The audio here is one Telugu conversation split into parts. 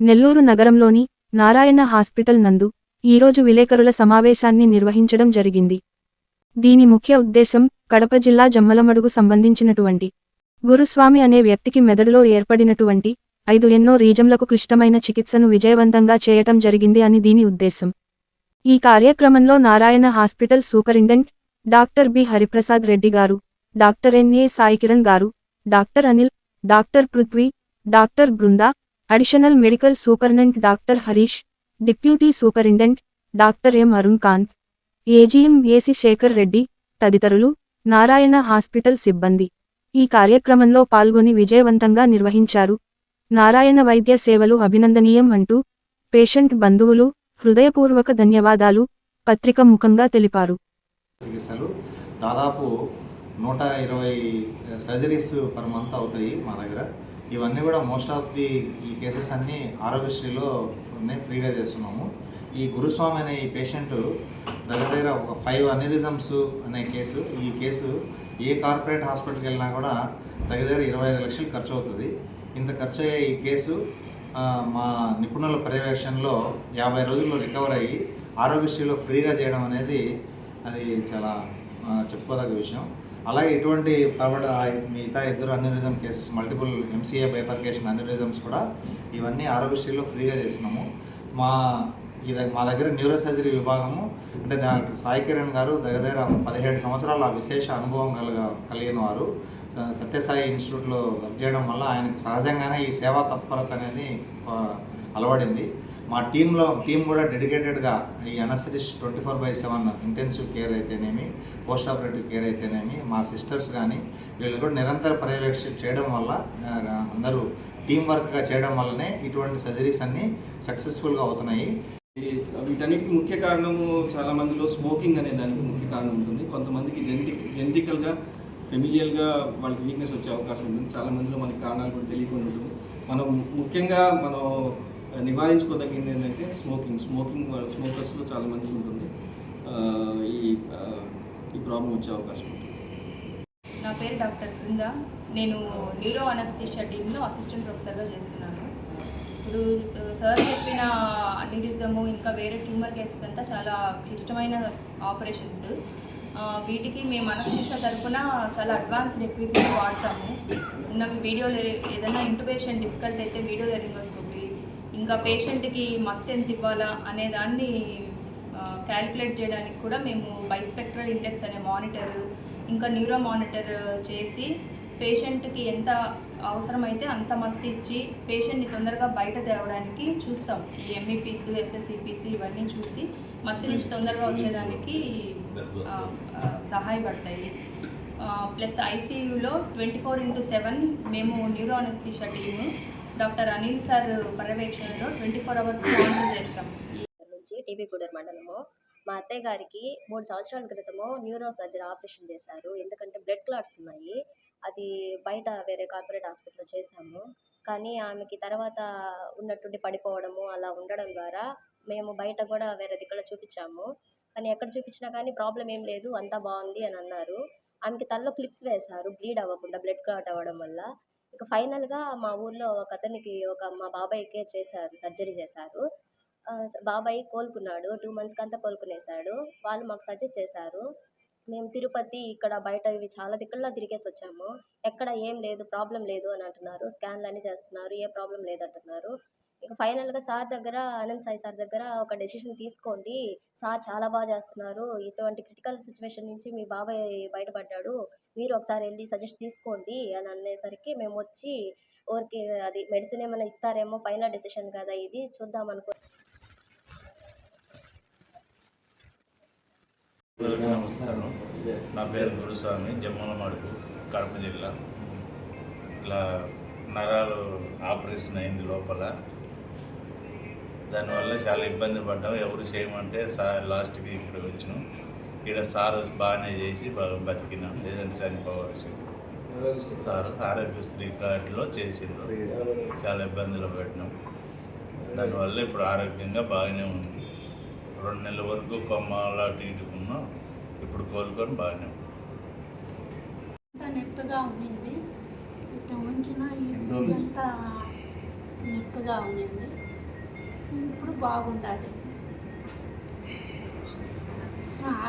నెల్లూరు నగరంలోని నారాయణ హాస్పిటల్ నందు ఈరోజు విలేకరుల సమావేశాన్ని నిర్వహించడం జరిగింది. దీని ముఖ్య ఉద్దేశం కడప జిల్లా జమ్మలమడుగు సంబంధించినటువంటి గురుస్వామి అనే వ్యక్తికి మెదడులో ఏర్పడినటువంటి ఐదు ఎన్నో రీజంలకు క్లిష్టమైన చికిత్సను విజయవంతంగా చేయటం జరిగింది అని దీని ఉద్దేశం. ఈ కార్యక్రమంలో Narayana hospital superintendent doctor B Hariprasad Reddy గారు డాక్టర్ ఎన్ఏ సాయికిరణ్ గారు doctor Anil doctor Prithvi doctor Brinda additional medical superintendent doctor Harish deputy superintendent doctor M Arun Kanth AGM A C Shekhar Reddy తదితరులు నారాయణ హాస్పిటల్ సిబ్బంది. ఈ కార్యక్రమంలో పాల్గొని విజయవంతంగా నిర్వహించారు. నారాయణ వైద్య సేవలు అభినందనీయం అంటూ పేషెంట్ బంధువులు హృదయపూర్వక ధన్యవాదాలు పత్రిక ముఖంగా తెలిపారు. చికిత్సలు దాదాపు నూట ఇరవై సర్జరీస్ పర్ మంత్ అవుతాయి మా దగ్గర. ఇవన్నీ కూడా మోస్ట్ ఆఫ్ ది ఈ కేసెస్ అన్నీ ఆరోగ్యశ్రీలో ఫ్రీగా చేస్తున్నాము. ఈ గురుస్వామి అనే ఈ పేషెంట్ దగ్గర దగ్గర ఒక ఫైవ్ అనిరిజమ్స్ అనే కేసు ఈ కేసు ఏ కార్పొరేట్ హాస్పిటల్కి వెళ్ళినా కూడా దగ్గర దగ్గర ఇరవై ఐదు లక్షలు ఖర్చు అవుతుంది. ఇంత ఖర్చు అయ్యే ఈ కేసు మా నిపుణుల పర్యవేక్షణలో యాభై రోజుల్లో రికవర్ అయ్యి ఆరోగ్యశ్రీలో ఫ్రీగా చేయడం అనేది అది చాలా చెప్పుకోదగ్గ విషయం. అలాగే ఇటువంటి కాబట్టి మిగతా ఇద్దరు aneurysm cases multiple MCA bifurcation aneurysms కూడా ఇవన్నీ ఆరోగ్యశ్రీలో ఫ్రీగా చేస్తున్నాము. మా ఇది మా దగ్గర న్యూరో సర్జరీ విభాగము అంటే డాక్టర్ సాయి కిరణ్ గారు దగ్గర దగ్గర పదిహేడు సంవత్సరాల విశేష అనుభవం కలగ కలిగిన వారు. సత్యసాయి ఇన్స్టిట్యూట్లో వర్క్ చేయడం వల్ల ఆయనకు సహజంగానే ఈ సేవా తత్పరత అనేది అలవడింది. మా టీంలో టీం కూడా డెడికేటెడ్గా ఈ anaesthetist twenty four by seven intensive care అయితేనేమి పోస్ట్ ఆపరేటివ్ కేర్ అయితేనేమి మా సిస్టర్స్ కానీ వీళ్ళు కూడా నిరంతర పర్యవేక్షణ చేయడం వల్ల అందరూ టీం వర్క్గా చేయడం వల్లనే ఇటువంటి సర్జరీస్ అన్నీ సక్సెస్ఫుల్గా అవుతున్నాయి. వీటన్నిటికి ముఖ్య కారణము చాలా మందిలో స్మోకింగ్ అనే దానికి ముఖ్య కారణం ఉంటుంది. కొంతమందికి జెనెటిక్ జెనెటికల్గా ఫెమిలియల్గా వాళ్ళకి వీక్నెస్ వచ్చే అవకాశం ఉంటుంది. చాలా మందిలో మనకి కారణాలు కూడా తెలియకుండా ఉంటుంది. మనం ముఖ్యంగా మనం నివారించుకోదగింది ఏంటంటే స్మోకింగ్ స్మోకింగ్ స్మోకర్స్లో చాలా మందికి ఉంటుంది. ఈ ఈ ప్రాబ్లం వచ్చే అవకాశం ఉంటుంది. నా పేరు డాక్టర్ బృంద. నేను న్యూరో అనస్థిషియా టీంలో అసిస్టెంట్ ప్రొఫెసర్గా చేస్తున్నాను. ఇప్పుడు సార్ చెప్పిన అనిరిజము ఇంకా వేరే ట్యూమర్ కేసెస్ అంతా చాలా క్లిష్టమైన ఆపరేషన్స్ వీటికి మేము అనస్థిషియా తరఫున చాలా అడ్వాన్స్డ్ ఎక్విప్మెంట్ వాడతాము. ఉన్న వీడియో ఏదైనా ఇంటుబేషన్ డిఫికల్ట్ అయితే వీడియో లెరింగోస్కోపీ ఇంకా పేషెంట్కి మత్తు ఎంత ఇవ్వాలా అనే దాన్ని క్యాలిక్యులేట్ చేయడానికి కూడా మేము బైస్పెక్ట్రల్ ఇండెక్స్ అనే మానిటర్ ఇంకా న్యూరో మానిటర్ చేసి పేషెంట్కి ఎంత అవసరమైతే అంత మత్తు ఇచ్చి పేషెంట్ని తొందరగా బయట తేవడానికి చూస్తాం. ఈ ఎంఈపీస్ ఎస్ఎస్సిపిసి ఇవన్నీ చూసి మత్తు నుంచి తొందరగా వచ్చేదానికి సహాయపడతాయి. ప్లస్ ఐసీయూలో ట్వంటీ ఫోర్ ఇంటూ సెవెన్ మేము neuro anaesthesia team doctor Anil sir పర్యవేక్షణలో ట్వంటీ ఫోర్ అవర్స్ మానిటర్ చేస్తాం. నుంచి టీవీ కూడర్ మండలము. మా అత్తయ్య గారికి మూడు సంవత్సరాల క్రితము న్యూరో సర్జరీ ఆపరేషన్ చేశారు. ఎందుకంటే బ్లడ్ క్లాట్స్ ఉన్నాయి. అది బయట వేరే కార్పొరేట్ హాస్పిటల్లో చేశాము. కానీ ఆమెకి తర్వాత ఉన్నట్టుండి పడిపోవడము అలా ఉండడం ద్వారా మేము బయట కూడా వేరే దిక్కులో చూపించాము. కానీ ఎక్కడ చూపించినా కానీ ప్రాబ్లం ఏం లేదు అంతా బాగుంది అని అన్నారు. ఆమెకి తలలో క్లిప్స్ వేశారు బ్లీడ్ అవ్వకుండా బ్లడ్ క్లాట్ అవ్వడం వల్ల. ఇక ఫైనల్గా మా ఊర్లో ఒక అతనికి ఒక మా బాబాయ్కే చేశారు సర్జరీ చేశారు. బాబాయ్ కోలుకున్నాడు టూ మంత్స్కి అంతా కోలుకునేశాడు. వాళ్ళు మాకు సజెస్ట్ చేశారు మేము తిరుపతి ఇక్కడ బయట ఇవి చాలా దిక్కుల్లో తిరిగేసి వచ్చాము. ఎక్కడ ఏం లేదు ప్రాబ్లం లేదు అని అంటున్నారు. స్కాన్లు అన్నీ చేస్తున్నారు ఏ ప్రాబ్లం లేదంటున్నారు. ఇక ఫైనల్గా సార్ దగ్గర ఆనంద్ సాయి సార్ దగ్గర ఒక డెసిషన్ తీసుకోండి. సార్ చాలా బాగా చేస్తున్నారు. ఇటువంటి క్రిటికల్ సిచ్యువేషన్ నుంచి మీ బాబాయ్ బయటపడ్డాడు. మీరు ఒకసారి వెళ్ళి సజెస్ట్ తీసుకోండి అని అనేసరికి మేము వచ్చి ఊరికి అది మెడిసిన్ ఏమైనా ఇస్తారేమో ఫైనల్ డెసిషన్ కదా ఇది చూద్దాం అనుకో. నమస్కారం. నా పేరు గురుస్వామి జమ్మలమడుగు కడప జిల్లా. ఇలా నరాలు ఆపరేషన్ అయింది లోపల. దానివల్ల చాలా ఇబ్బంది పడ్డాం. ఎవరు చేయమంటే సార్ లాస్ట్కి ఇక్కడ వచ్చినాం. ఇక్కడ సార్ బాగానే చేసి బాగా బతికినాం. లేదంటే చనిపోవచ్చు సార్ ఆరోగ్యశ్రీ కార్డులో చేసిండ్రు. చాలా ఇబ్బందులు పెట్టినాం దానివల్ల ఇప్పుడు ఆరోగ్యంగా బాగానే ఉంది. రెండు నెలల వరకు కొమ్మలు అటు ఇటుకున్నాం ఇప్పుడు కోలుకొని బాగానే ఉంది. నొప్పిగా ఉండింది. ఇట్లా ఉంచిన ఈ ఎన్ని రోజులు? ఇదంతా నొప్పిగా ఉండింది. ఇప్పుడు బాగుంటుంది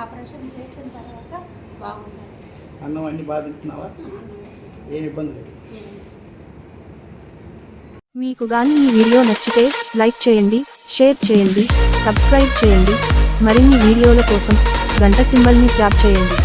ఆపరేషన్ చేసిన తర్వాత బాగుంటుంది అన్నం అన్ని బాగా తింటున్నావా? ఏం ఇబ్బంది లేదు. మీకు గాని ఈ వీడియో నచ్చితే లైక్ చేయండి షేర్ చేయండి సబ్స్క్రైబ్ చేయండి. మరిన్ని వీడియోల కోసం గంట సింబల్ని ట్యాప్ చేయండి.